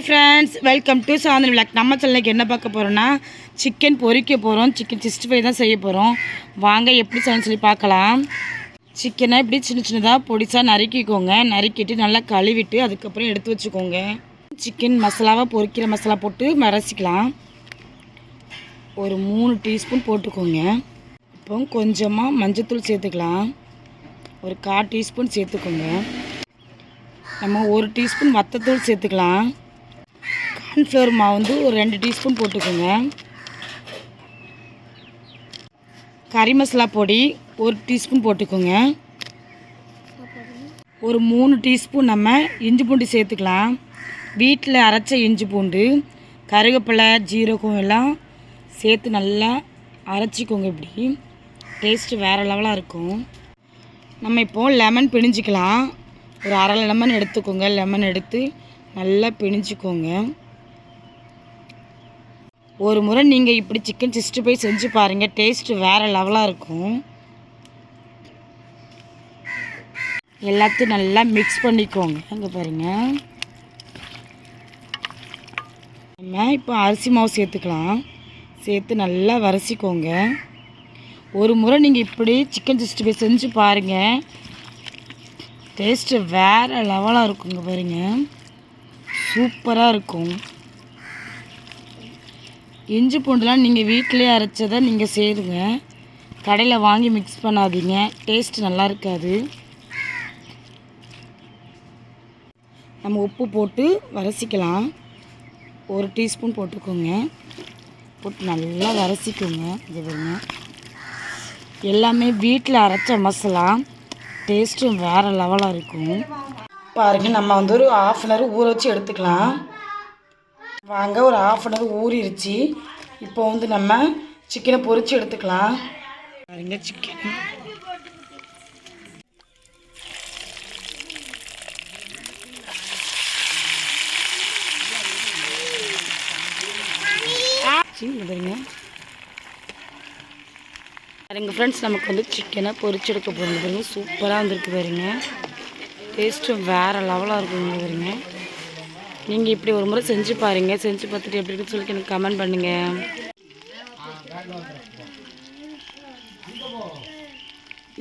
Hi friends welcome to Santhan vlog நம்ம சேனலுக்கு என்ன பார்க்க போகிறோன்னா சிக்கன் பொரிக்க போகிறோம் சிக்கன் சிக்ஸ்டி ஃபைவ் தான் செய்ய போகிறோம் வாங்க எப்படி செய்யணும்னு சொல்லி பார்க்கலாம். சிக்கனை இப்படி சின்ன சின்னதாக பொடிசாக நறுக்கிக்கோங்க. நறுக்கிட்டு நல்லா கழுவிட்டு அதுக்கப்புறம் எடுத்து வச்சுக்கோங்க. சிக்கன் மசாலாவை பொரிக்கிற மசாலா போட்டு மரசிக்கலாம் ஒரு மூணு டீஸ்பூன் போட்டுக்கோங்க. இப்போ கொஞ்சமாக மஞ்சத்தூள் சேர்த்துக்கலாம். ஒரு கால் டீஸ்பூன் சேர்த்துக்கோங்க. நம்ம ஒரு டீஸ்பூன் வத்தத்தூள் சேர்த்துக்கலாம். கார்ன்ஃப்ளவர் மாவு வந்து ஒரு ரெண்டு டீஸ்பூன் போட்டுக்கோங்க. கறி மசாலா பொடி ஒரு டீஸ்பூன் போட்டுக்கோங்க. ஒரு மூணு டீஸ்பூன் நம்ம இஞ்சி பூண்டு சேர்த்துக்கலாம். வீட்டில் அரைச்ச இஞ்சி பூண்டு கருவேப்பிலை ஜீரகம் எல்லாம் சேர்த்து நல்லா அரைச்சிக்கோங்க இப்படி. டேஸ்ட்டு வேறு லெவலாக இருக்கும். நம்ம இப்போது லெமன் பிழிஞ்சிக்கலாம். ஒரு அரை லெமன் எடுத்துக்கோங்க. லெமன் எடுத்து நல்லா பிணிஞ்சிக்கோங்க ஒரு முறை நீங்கள் இப்படி சிக்கன் சிக்ஸ்டி ஃபைவ் செஞ்சு பாருங்கள் டேஸ்ட்டு வேறு லெவலாக இருக்கும். எல்லாத்தையும் நல்லா மிக்ஸ் பண்ணிக்கோங்க. அங்கே பாருங்கள் நம்ம இப்போ அரிசி மாவு சேர்த்துக்கலாம். சேர்த்து நல்லா வரைச்சிக்கோங்க ஒரு முறை நீங்கள் இப்படி சிக்கன் சிக்ஸ்டி ஃபைவ் செஞ்சு பாருங்கள் டேஸ்ட்டு வேறு லெவலாக இருக்குங்க பாருங்கள் சூப்பராக இருக்கும். இஞ்சி பூண்டுலாம் நீங்கள் வீட்டிலே அரைச்சதை நீங்கள் செய்துங்க கடையில் வாங்கி மிக்ஸ் பண்ணாதீங்க. டேஸ்ட் நல்லா இருக்காது. நம்ம உப்பு போட்டு வரசிக்கலாம் ஒரு டீஸ்பூன் போட்டுக்கோங்க. போட்டு நல்லா வரசிக்கோங்க இது பாருங்க. எல்லாமே வீட்டில் அரைச்ச மசாலா. டேஸ்ட்டும் வேறு லெவலாக இருக்கும். பாருங்கள் நம்ம வந்து ஒரு ஆஃப் அன் ஹவர் ஊற வச்சு எடுத்துக்கலாம். வாங்க ஒரு ஆஃப் அன் ஹவர் ஊறிடுச்சு இப்போ வந்து நம்ம சிக்கனை பொரித்து எடுத்துக்கலாம். பாருங்க சிக்கன் பாருங்க. பாருங்க ஃப்ரெண்ட்ஸ் நமக்கு வந்து சிக்கனை பொரிச்சு எடுக்க போகிறோம் பாருங்க சூப்பராக வந்துருக்கு பாருங்க. டேஸ்ட்டும் வேறு லெவலாக இருக்குங்க பாருங்க. நீங்கள் இப்படி ஒரு முறை செஞ்சு பாருங்கள் செஞ்சு பார்த்துட்டு எப்படி இருக்குன்னு சொல்லி எனக்கு கமெண்ட் பண்ணுங்கள்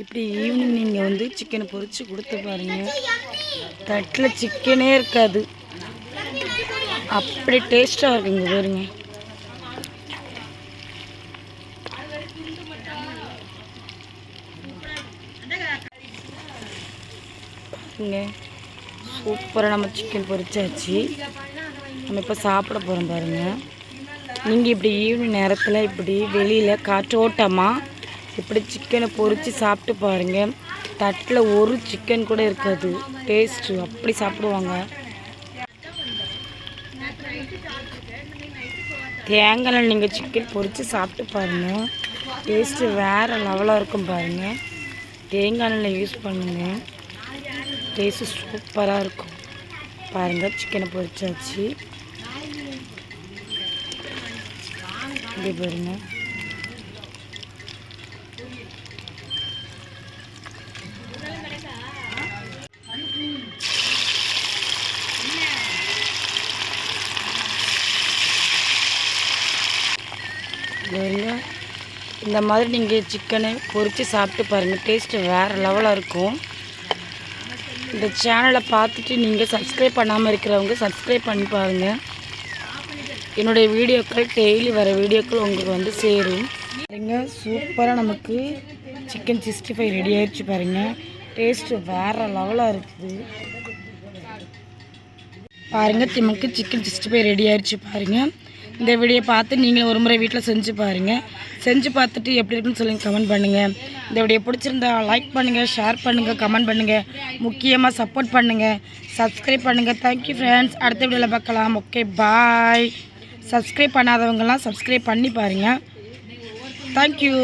இப்படி ஈவினிங் நீங்கள் வந்து சிக்கனை பொரித்து கொடுத்து பாருங்கள் தட்டில் சிக்கனே இருக்காது. அப்படி டேஸ்ட்டாக இருக்குங்க பாருங்க. பாருங்க சூப்பராக நம்ம சிக்கன் பொரிச்சாச்சு. நம்ம இப்போ சாப்பிட போகிறோம் பாருங்கள் நீங்கள் இப்படி ஈவினிங் நேரத்தில் இப்படி வெளியில் காற்றோட்டமாக இப்படி சிக்கனை பொரித்து சாப்பிட்டு பாருங்கள் தட்டில் ஒரு சிக்கன் கூட இருக்காது. டேஸ்ட்டு அப்படி சாப்பிடுவாங்க. தேங்காயில் நீங்கள் சிக்கன் பொரித்து சாப்பிட்டு பாருங்கள் டேஸ்ட்டு வேறு லெவலாக இருக்கும் பாருங்கள் தேங்காய் எண்ணெய் யூஸ் பண்ணுங்கள் டேஸ்ட்டு சூப்பராக இருக்கும். பாருங்கள் சிக்கனை பொரிச்சாச்சு. இப்படி பாருங்க. பாருங்க. இந்த மாதிரி நீங்கள் சிக்கனை பொரித்து சாப்பிட்டு பாருங்கள் டேஸ்ட்டு வேறு லெவலாக இருக்கும். இந்த சேனலை பார்த்துட்டு நீங்கள் சப்ஸ்கிரைப் பண்ணாமல் இருக்கிறவங்க சப்ஸ்கிரைப் பண்ணி பாருங்கள் என்னுடைய வீடியோக்கள் டெய்லி வர வீடியோக்கள் உங்களுக்கு வந்து சேரும். பாருங்க சூப்பராக நமக்கு சிக்கன் சிக்ஸ்டி ஃபைவ் ரெடி ஆயிடுச்சு பாருங்கள் டேஸ்ட்டு வேறு லெவலாக இருக்குது. பாருங்கள் நமக்கு சிக்கன் சிக்ஸ்டி ஃபைவ் ரெடி ஆயிடுச்சு பாருங்கள் இந்த வீடியோ பார்த்து நீங்கள் ஒரு முறை வீட்டில் செஞ்சு பாருங்கள் செஞ்சு பார்த்துட்டு எப்படி இருக்குன்னு சொல்லி கமெண்ட் பண்ணுங்கள் இந்த வீடியோ பிடிச்சிருந்தா லைக் பண்ணுங்கள் ஷேர் பண்ணுங்கள் கமெண்ட் பண்ணுங்கள் முக்கியமாக சப்போர்ட் பண்ணுங்கள் சப்ஸ்கிரைப் பண்ணுங்கள் தேங்க்யூ ஃப்ரெண்ட்ஸ் அடுத்த வீடியோவில் பார்க்கலாம். ஓகே பாய் சப்ஸ்கிரைப் பண்ணாதவங்கெல்லாம் சப்ஸ்கிரைப் பண்ணி பாருங்கள் தேங்க்யூ